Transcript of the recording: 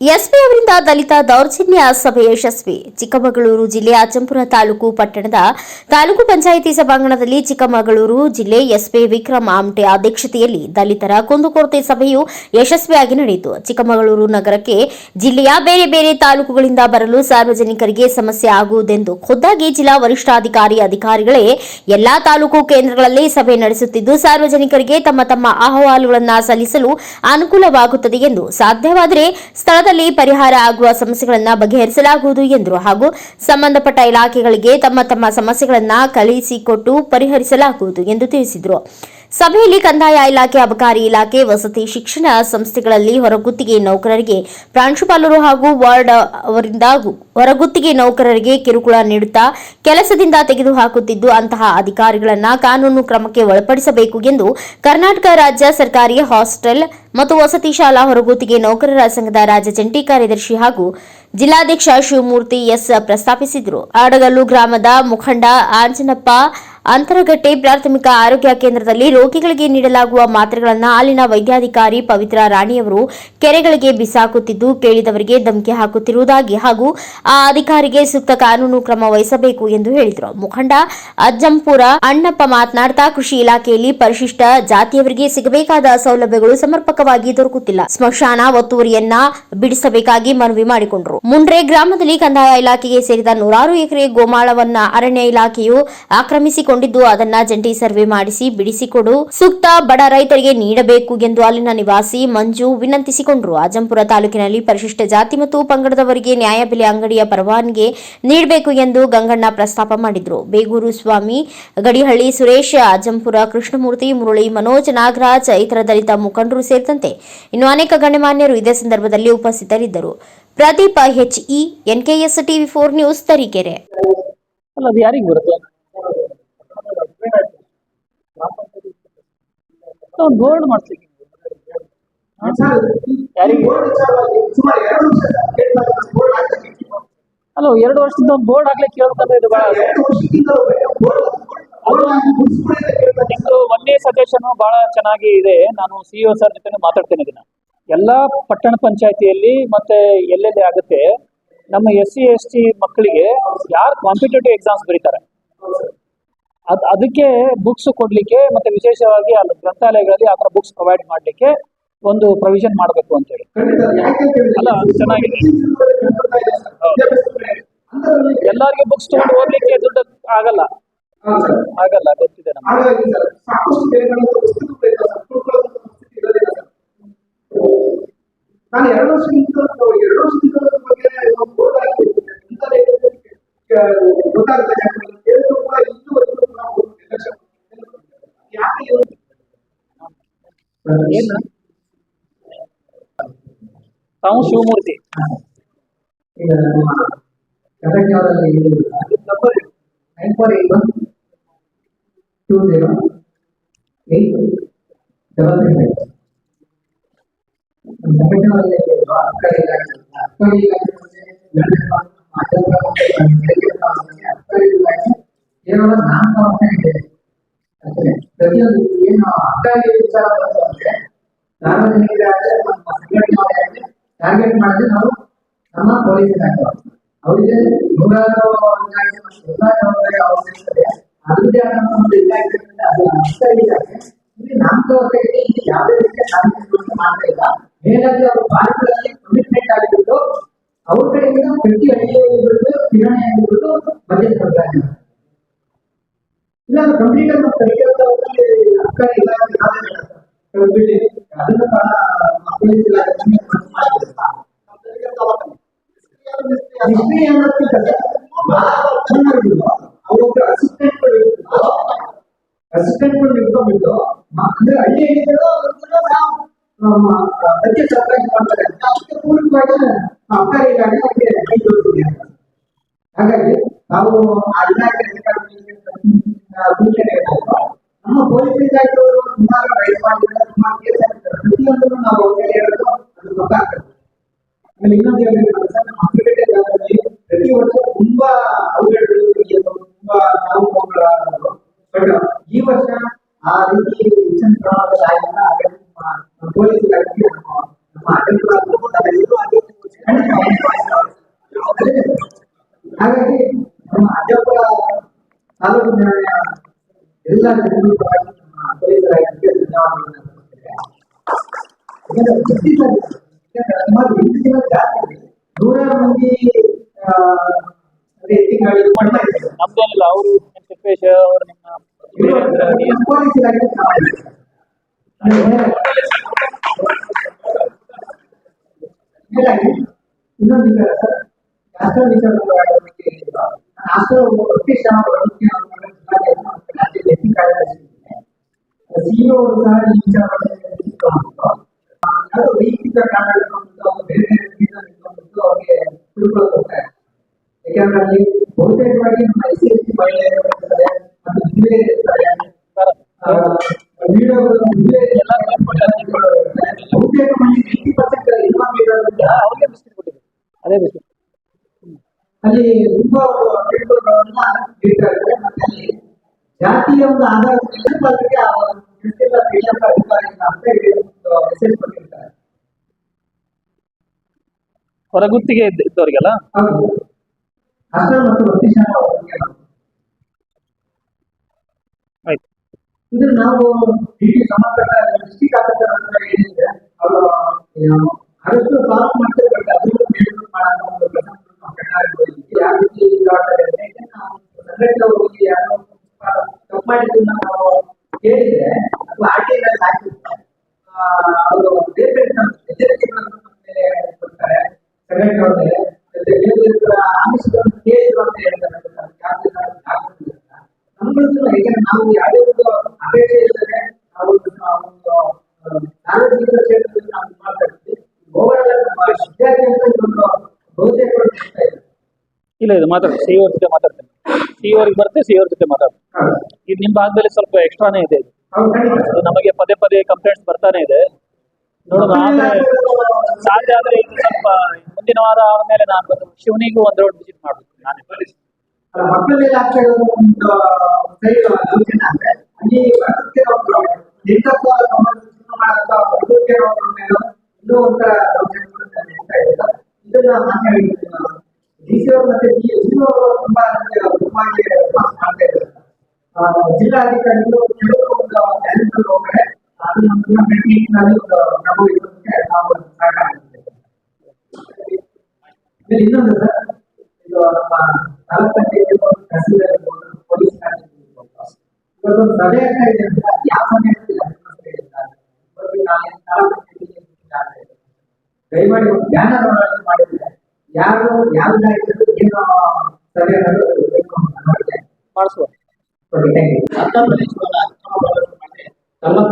SP ಅವರಿಂದ ದಲಿತ ದೌರ್ಜನ್ಯ ಸಭೆ ಯಶಸ್ವಿ. ಚಿಕ್ಕಮಗಳೂರು ಜಿಲ್ಲೆ ಅಜ್ಜಂಪುರ ತಾಲೂಕು ಪಟ್ಟಣದ ತಾಲೂಕು ಪಂಚಾಯಿತಿ ಸಭಾಂಗಣದಲ್ಲಿ ಚಿಕ್ಕಮಗಳೂರು ಜಿಲ್ಲೆ ಎಸ್ಪಿ ವಿಕ್ರಮ್ ಆಮ್ಟೆ ಅಧ್ಯಕ್ಷತೆಯಲ್ಲಿ ದಲಿತರ ಕುಂದುಕೊರತೆ ಸಭೆಯು ಯಶಸ್ವಿಯಾಗಿ ನಡೆಯಿತು. ಚಿಕ್ಕಮಗಳೂರು ನಗರಕ್ಕೆ ಜಿಲ್ಲೆಯ ಬೇರೆ ಬೇರೆ ತಾಲೂಕುಗಳಿಂದ ಬರಲು ಸಾರ್ವಜನಿಕರಿಗೆ ಸಮಸ್ಯೆ ಆಗುವುದೆಂದು ಖುದ್ದಾಗಿ ಜಿಲ್ಲಾ ವರಿಷ್ಠಾಧಿಕಾರಿ ಅಧಿಕಾರಿಗಳೇ ಎಲ್ಲಾ ತಾಲೂಕು ಕೇಂದ್ರಗಳಲ್ಲಿ ಸಭೆ ನಡೆಸುತ್ತಿದ್ದು, ಸಾರ್ವಜನಿಕರಿಗೆ ತಮ್ಮ ತಮ್ಮ ಅಹವಾಲುಗಳನ್ನು ಸಲ್ಲಿಸಲು ಅನುಕೂಲವಾಗುತ್ತದೆ ಎಂದು ಸಾಧ್ಯವಾದರೆ ಸ್ಥಳದಲ್ಲಿ ಪರಿಹಾರ ಆಗುವ ಸಮಸ್ಯೆಗಳನ್ನು ಬಗೆಹರಿಸಲಾಗುವುದು ಎಂದರು. ಹಾಗೂ ಸಂಬಂಧಪಟ್ಟ ಇಲಾಖೆಗಳಿಗೆ ತಮ್ಮ ತಮ್ಮ ಸಮಸ್ಯೆಗಳನ್ನು ಕಳುಹಿಸಿಕೊಟ್ಟು ಪರಿಹರಿಸಲಾಗುವುದು ಎಂದು ತಿಳಿಸಿದರು. ಸಭೆಯಲ್ಲಿ ಕಂದಾಯ ಇಲಾಖೆ, ಅಬಕಾರಿ ಇಲಾಖೆ, ವಸತಿ ಶಿಕ್ಷಣ ಸಂಸ್ಥೆಗಳಲ್ಲಿ ಹೊರಗುತ್ತಿಗೆ ನೌಕರರಿಗೆ ಪ್ರಾಂಶುಪಾಲರು ಹಾಗೂ ವಾರ್ಡ್ ಅವರಿಂದ ಹೊರಗುತ್ತಿಗೆ ನೌಕರರಿಗೆ ಕಿರುಕುಳ ನೀಡುತ್ತಾ ಕೆಲಸದಿಂದ ತೆಗೆದುಹಾಕುತ್ತಿದ್ದು ಅಂತಹ ಅಧಿಕಾರಿಗಳನ್ನು ಕಾನೂನು ಕ್ರಮಕ್ಕೆ ಒಳಪಡಿಸಬೇಕು ಎಂದು ಕರ್ನಾಟಕ ರಾಜ್ಯ ಸರ್ಕಾರಿ ಹಾಸ್ಟೆಲ್ ಮತ್ತು ವಸತಿ ಶಾಲಾ ಹೊರಗುತ್ತಿಗೆ ನೌಕರರ ಸಂಘದ ರಾಜ್ಯ ಜಂಟಿ ಕಾರ್ಯದರ್ಶಿ ಹಾಗೂ ಜಿಲ್ಲಾಧ್ಯಕ್ಷ ಶಿವಮೂರ್ತಿ ಎಸ್ ಪ್ರಸ್ತಾಪಿಸಿದರು. ಆಡಗಲ್ಲು ಗ್ರಾಮದ ಮುಖಂಡ ಆಂಜನಪ್ಪ ಅಂತರಗಟ್ಟೆ ಪ್ರಾಥಮಿಕ ಆರೋಗ್ಯ ಕೇಂದ್ರದಲ್ಲಿ ರೋಗಿಗಳಿಗೆ ನೀಡಲಾಗುವ ಮಾತ್ರೆಗಳನ್ನು ಅಲ್ಲಿನ ವೈದ್ಯಾಧಿಕಾರಿ ಪವಿತ್ರ ರಾಣಿಯವರು ಕೆರೆಗಳಿಗೆ ಬಿಸಾಕುತ್ತಿದ್ದು ಕೇಳಿದವರಿಗೆ ಧಮಕಿ ಹಾಕುತ್ತಿರುವುದಾಗಿ ಹಾಗೂ ಆ ಅಧಿಕಾರಿಗೆ ಸೂಕ್ತ ಕಾನೂನು ಕ್ರಮ ವಹಿಸಬೇಕು ಎಂದು ಹೇಳಿದರು. ಮುಖಂಡ ಅಜ್ಜಂಪುರ ಅಣ್ಣಪ್ಪ ಮಾತನಾಡ್ತಾ ಕೃಷಿ ಇಲಾಖೆಯಲ್ಲಿ ಪರಿಶಿಷ್ಟ ಜಾತಿಯವರಿಗೆ ಸಿಗಬೇಕಾದ ಸೌಲಭ್ಯಗಳು ಸಮರ್ಪಕವಾಗಿ ದೊರಕುತ್ತಿಲ್ಲ. ಸ್ಮಶಾನ, ಒತ್ತುವರಿಯನ್ನ ಬಿಡಿಸಬೇಕಾಗಿ ಮನವಿ ಮಾಡಿಕೊಂಡರು. ಮುಂಡ್ರೆ ಗ್ರಾಮದಲ್ಲಿ ಕಂದಾಯ ಇಲಾಖೆಗೆ ಸೇರಿದ ನೂರಾರು ಎಕರೆ ಗೋಮಾಳವನ್ನ ಅರಣ್ಯ ಇಲಾಖೆಯು ಆಕ್ರಮಿಸಿಕೊಂಡಿದ್ದು ಅದನ್ನ ಜಂಟಿ ಸರ್ವೆ ಮಾಡಿಸಿ ಬಿಡಿಸಿಕೊಡು. ಸೂಕ್ತ ಬಡ ರೈತರಿಗೆ ನೀಡಬೇಕು ಎಂದು ಅಲ್ಲಿನ ನಿವಾಸಿ ಮಂಜು ವಿನಂತಿಸಿಕೊಂಡರು. ಅಜಂಪುರ ತಾಲೂಕಿನಲ್ಲಿ ಪರಿಶಿಷ್ಟ ಜಾತಿ ಮತ್ತು ಪಂಗಡದವರಿಗೆ ನ್ಯಾಯಬೆಲೆ ಅಂಗಡಿಯ ಪರವಾನಗಿ ನೀಡಬೇಕು ಎಂದು ಗಂಗಣ್ಣ ಪ್ರಸ್ತಾಪ ಮಾಡಿದ್ರು. ಬೇಗೂರು ಸ್ವಾಮಿ, ಗಡಿಹಳ್ಳಿ ಸುರೇಶ್ ಅಜಂಪುರ ಕೃಷ್ಣಮೂರ್ತಿ, ಮುರಳಿ ಮನೋಜ್, ನಾಗರಾಜ್, ಇತರ ದಲಿತ ಮುಖಂಡರು ಸೇರಿದಂತೆ ಇನ್ನು ಅನೇಕ ಗಣ್ಯಮಾನ್ಯರು ಇದೇ ಸಂದರ್ಭದಲ್ಲಿ ಉಪಸ್ಥಿತರಿದ್ದರು. ಪ್ರದೀಪ ಎಚ್ಇ ಎನ್ಕೆಎಸ್ ಟಿವಿ ಫೋರ್ ನ್ಯೂಸ್ ತರೀಕೆರೆ. ಅಲ್ಲ, ಅದು ಯಾರಿಗೆ ಬರುತ್ತೆ? ಒಂದು ಬೋರ್ಡ್ ಯಾರಿಗೆ? ಅಲ್ಲ ಎರಡು ವರ್ಷದಿಂದ ಒಂದು ಬೋರ್ಡ್ ಹಾಕ್ಲಿಕ್ಕೆ ಕೇಳ್ತಾರೆ ಇದು ಬಹಳ ನಿಮ್ದು ಒಂದೇ ಸಜೆಷನ್ ಬಹಳ ಚೆನ್ನಾಗಿ ಇದೆ. ನಾನು ಸಿಇಒ ಸರ್ ಜೊತೆ ಮಾತಾಡ್ತೇನೆ ಇದನ್ನ. ಎಲ್ಲಾ ಪಟ್ಟಣ ಪಂಚಾಯತಿಯಲ್ಲಿ ಮತ್ತೆ ಎಲ್ಲೆಲ್ಲಿ ಆಗುತ್ತೆ ನಮ್ಮ ಎಸ್ ಸಿ ಎಸ್ ಟಿ ಮಕ್ಕಳಿಗೆ ಯಾರು ಕಾಂಪಿಟೇಟಿವ್ ಎಕ್ಸಾಮ್ಸ್ ಬರೀತಾರೆ? ಅದ್ ಅದಕ್ಕೆ ಬುಕ್ಸ್ ಕೊಡ್ಲಿಕ್ಕೆ ಮತ್ತೆ ವಿಶೇಷವಾಗಿ ಅಲ್ಲಿ ಗ್ರಂಥಾಲಯಗಳಲ್ಲಿ ಆ ಥರ ಬುಕ್ಸ್ ಪ್ರೊವೈಡ್ ಮಾಡ್ಲಿಕ್ಕೆ ಒಂದು ಪ್ರೊವಿಷನ್ ಮಾಡಬೇಕು ಅಂತ ಹೇಳಿ. ಅಲ್ಲ ಚೆನ್ನಾಗಿದೆ. ಎಲ್ಲರಿಗೂ ಬುಕ್ಸ್ ತಗೊಂಡು ಓದ್ಲಿಕ್ಕೆ ದುಡ್ಡು ಆಗಲ್ಲ. ಆಗಲ್ಲ ಗೊತ್ತಿದೆ ನಮ್ಗೆ. ಏನು ತಾವು ಶಿವಮೂರ್ತಿ ಈಗ ನಮ್ಮ ಗದಗ್ನವರಲ್ಲಿ number nine four eight one two zero eight double three five ಗದಗ್ನವರಲ್ಲಿ ಅಕ್ಕಡಿ ಇಲಾಖೆ ಅಕ್ಕಡಿ ಇಲಾಖೆ ಅಕ್ಕಡಿ ಇಲಾಖೆ ಕೇವಲ ನಾಮಕರಣ ಇದೆ ಅಷ್ಟೇ ಪ್ರತಿಯೊಂದು ಏನು ಆಗಿ ವಿಚಾರ ಸಂಘಟನೆಯವರಾಗಲಿ ಟಾರ್ಗೆಟ್ ನಾವು ನಮ್ಮ ಪೊಲೀಸ್ ಇಲಾಖೆ ಅವರಿಗೆ ನೂರಾರು ಅವಶ್ಯಕತೆ ಅದು ಯಾವುದೇ ರೀತಿಯ ಕಾರ್ಯಕ್ರಮವನ್ನು ಮಾಡ್ತಾ ಇಲ್ಲ ಭಾರತದಲ್ಲಿ ಕಮಿಟ್ಮೆಂಟ್ ಆಗಿಬಿಟ್ಟು ಅವ್ರ ಕಡೆಯಿಂದ ಪ್ರತಿ ಕಿರಾಣಿ ಆಗಿಬಿಟ್ಟು ಬಜೆಟ್ ಕೊಡ್ತಾ ಇದ್ದಾರೆ ಇಲ್ಲ ಕಂಪ್ಲೀಟ್ ಆಗಿ ನಾವು ಕಲಿಯುವಂತ ಹೊತ್ತಲ್ಲಿ ಅಕ್ಕರೆ ಇಲಾಖೆ ಯಾವುದೇ ಇಲ್ಲ ಸರ್. ಕಂಪ್ಲೀಟ್ ಅದನ್ನು ಸಹ ಪೊಲೀಸ್ ಇಲಾಖೆ ಕಮಿಟ್ಮೆಂಟ್ ಮಾಡಿದೆ ಹಿಸ್ಟ್ರಿ ಅನ್ನೋದಕ್ಕಿಂತ ಚೆನ್ನಾಗಿದ್ರು ಅವರೊಬ್ಬರು ಅಸಿಸ್ಟೆಂಟ್ಗಳು ಅಸಿಸ್ಟೆಂಟ್ಗಳು ಇಟ್ಕೊಂಡ್ಬಿಟ್ಟು ಅಂದ್ರೆ ಹಳ್ಳಿ ಹೇಳಿದ್ರು ಸತ್ಯ ಸರ್ಕಾರ ಮಾಡ್ತಾರೆ ಅದಕ್ಕೆ ಪೂರಕವಾಗಿ ಅಕ್ಕರೆ ಇಲಾಖೆ ಅವ್ರಿಗೆ ಕೈ ಜೋಡಿಸಿದೆ ಹಾಗಾಗಿ ನಾವು ಆ ನಮ್ಮ ಪೊಲೀಸ್ ಇಲಾಖೆಯವರು ಸುಮಾರು ರೈಡ್ ಮಾಡಿದ್ರೆ ಸುಮಾರು ಕೇಸ್ ಹಾಕಿದ್ದಾರೆ. ನಾವು ಅದು ಆಮೇಲೆ ಇನ್ನೊಂದು ಹೇಳ್ಬೇಕು ಪ್ರತಿ ವರ್ಷ ತುಂಬಾ ತುಂಬಾ ನಾವು ಈ ವರ್ಷ ಆ ರೀತಿ ಹೆಚ್ಚಿನ ಪ್ರಮಾಣದಲ್ಲಿ ಆಗಿಲ್ಲ ಹಾಗೆ ನಮ್ಮ ಪೊಲೀಸ್ ಹಾಗಾಗಿ ನಮ್ಮ ಅಜ್ಜಪ್ಪರ ತಾಲೂಕು ನ್ಯಾಯಾಲಯ ಜನರು ಪರವಾಗಿ ನಮ್ಮ ಪೊಲೀಸರ ಇಲಾಖೆಗೆ ಧನ್ಯವಾದಗಳನ್ನು ಅರ್ಪಿಸುತ್ತೇವೆ. ಯಾಕಂದ್ರೆ ಪ್ರತಿ ಸಲ ಯಾಕಂದ್ರೆ ಸುಮಾರು ಎಂಟು ದಿನ ಜಾತ್ರೆ ನೂರಾರು ಮಂದಿ ಆ, ರೇಟಿಂಗ್ ಗಾಡಿ ಮಾಡ್ತಾ ಇದ್ದಾರೆ ನಮ್ದು ಏನಿಲ್ಲ ಅವರು ನಿಮ್ಮ ತಿಪ್ಪೇಶ್ ಅವ್ರು ನಿಮ್ಮ ವೀರೇಂದ್ರ, ಡಿ.ಎಸ್. ಪೊಲೀಸ್ ಇಲಾಖೆ ಸಮಾವೇಶ. ಹೀಗಾಗಿ ಇನ್ನೊಂದು ವಿಚಾರ ಸರ್ ಹಾಸ್ಟೆಲ್ ವಿಚಾರ ಹಾಸ್ಟೆಲ್ ಒಟ್ಟಿ ಶ್ರಮ ಪಡೋದಕ್ಕೆ ನಾವು ಜಿಲ್ಲಾಡಳಿತ ಮತ್ತು ರಾಜ್ಯ ವ್ಯಕ್ತಿ ಕಾರ್ಯದರ್ಶಿ ಸಿಇಒ ಸಹ ಈ ವಿಚಾರವನ್ನು ತಿಳಿಸಿಕೊಂಡು ಅದು ವೈಯಕ್ತಿಕ ಕಾರಣಗಳು ಅವ್ರು ಬೇರೆ ಬೇರೆ ರೀತಿಯಿಂದ ನಿಂತ್ಕೊಂಡು ಅವ್ರಿಗೆ ತಿಳ್ಕೊಳ್ತಾರೆ ಯಾಕಂದ್ರೆ ಅಲ್ಲಿ ಬಹುತೇಕವಾಗಿ ನಮ್ಮ ಎಸ್ ಸಿ ಎಸ್ ಟಿ ಮಹಿಳೆಯರು ಇರ್ತಾರೆ ಮತ್ತು ಮಹಿಳೆಯರು ಇರ್ತಾರೆ ಆ, ವಿಡಿಯೋಗಳು ಮಹಿಳೆಯರು ಎಲ್ಲ ತಿಳ್ಕೊಳ್ಳೋರು ಇರ್ತಾರೆ. ಬಹುತೇಕ ಮಂದಿ ಏಯ್ಟಿ ಪರ್ಸೆಂಟ್ ಹೆಣ್ಮಕ್ಳು ಇರೋದ್ರಿಂದ ಅವ್ರಿಗೆ ಬಿಸ್ಕೆಟ್ ಕೊಟ್ಟಿದ್ರು ಅದೇ ಬಿಸ್ಕೆಟ್ ಅಲ್ಲಿ ತುಂಬಾ ಒಂದು ಜಾತಿಯ ಒಂದು ಆಧಾರದ ಮೇಲೆ ಅವರಿಗೆ ಆ ಒಂದು ಕೃತ್ಯದ ಕ್ರಿಯಾತ್ಮಕ ಅಧಿಕಾರಿಯಿಂದ ಅಂತ ಹೇಳಿ ಒಂದು ಮೆಸೇಜ್ ಕೊಟ್ಟಿರ್ತಾರೆ. ಹೊರಗುತ್ತಿಗೆ ಇದ್ದವರಿಗೆಲ್ಲ? ಹಾಸ್ಟೆಲ್ ಮತ್ತು ವೃತ್ತಿಶಾಲ ಶಾಲಾ ಆಯ್ತು. ಇದು ನಾವು ಡಿಟಿ ಸಂಬಂಧಪಟ್ಟ ಡಿಸ್ಟಿಕ್ ಆಫೀಸರ್ ಅಂತ ಏನಿದೆ ಅವರು ಆದಷ್ಟು ಹಾಕಿರ್ತಾರೆ ಅಂತ ನಾವು ನಾವು ಒಂದು ವಿದ್ಯಾರ್ಥಿ ಅಂತ ಇಲ್ಲ, ಇದು ಮಾತಾಡಿ ಸಿ ಅವ್ರ ಜೊತೆ ಮಾತಾಡ್ತೀನಿ. ಸಿ ಅವ್ರಿಗೆ ಬರುತ್ತೆ ಸಿ ಅವ್ರ ಜೊತೆ ಮಾತಾಡ್ತೀನಿ. ನಿಮ್ಮ ಭಾಗದಲ್ಲಿ ಸ್ವಲ್ಪ ಎಕ್ಸ್ಟ್ರಾನೇ ಇದೆ ನಮಗೆ ಪದೇ ಪದೇ ಕಂಪ್ಲೇಂಟ್ಸ್ ಬರ್ತಾನೆ ಇದೆ. ನೋಡೋಣ ಸಾಧ್ಯ ಆದ್ರೆ ಇದು ಸ್ವಲ್ಪ ಮುಂದಿನ ವಾರ ಆದ್ಮೇಲೆ ನಾನು ಬಂದು ಶಿವನಿಗೂ ಒಂದು ರೋಡ್ ವಿಸಿಟ್ ಮಾಡ್ಬೇಕು ನಾನೇ. ಅಲ್ಲ, ಜಿಲ್ಲಾಧಿಕಾರಿಗಳು ಕೆಲವರು ಒಂದು ಬ್ಯಾಲೆನ್ಸ್ ಹೋಗ್ತಾರೆ ಅದನ್ನ ಒಂದು ನಲ್ಲಿ ಒಂದು ಕ್ರಮ ಇರೋದಕ್ಕೆ ನಾವು ಸಹಕಾರ ಮಾಡ್ತೇವೆ. ಆಮೇಲೆ ಇನ್ನೊಂದು ಸರ್ ಇದು ನಮ್ಮ ತಾಲೂಕ್ ಪಂಚಾಯತ್ ಇರ್ಬೋದು, ತಹಸೀಲ್ದಾರ್ ಇರ್ಬೋದು, ಪೊಲೀಸ್ ಇಲಾಖೆ ಇರ್ಬೋದು. ಇವತ್ತೊಂದು ಸಭೆ ಆಗ್ತಾ ಇದೆ ಅಂತ ಯಾವ ಸಭೆ ಆಗ್ತಿಲ್ಲ ಅಂತ ಹೇಳ್ತಾರೆ. ಇವತ್ತು ನಾಳೆ ತಾಲೂಕ್ ಪಂಚಾಯತಿಗೆ meeting ಆಗ್ತಾ ಇದೆ. ದಯಮಾಡಿ ಒಂದು ಬ್ಯಾನರ್ ಮಾಡಿದ್ರೆ ಯಾರು ಯಾವ ಇಲಾಖೆಯವರು ಏನು ಸಭೆ ನಡೆಸಬೇಕು ಅಂತ ఒకటి అర్థం తెలుసుకోవాలి అర్థం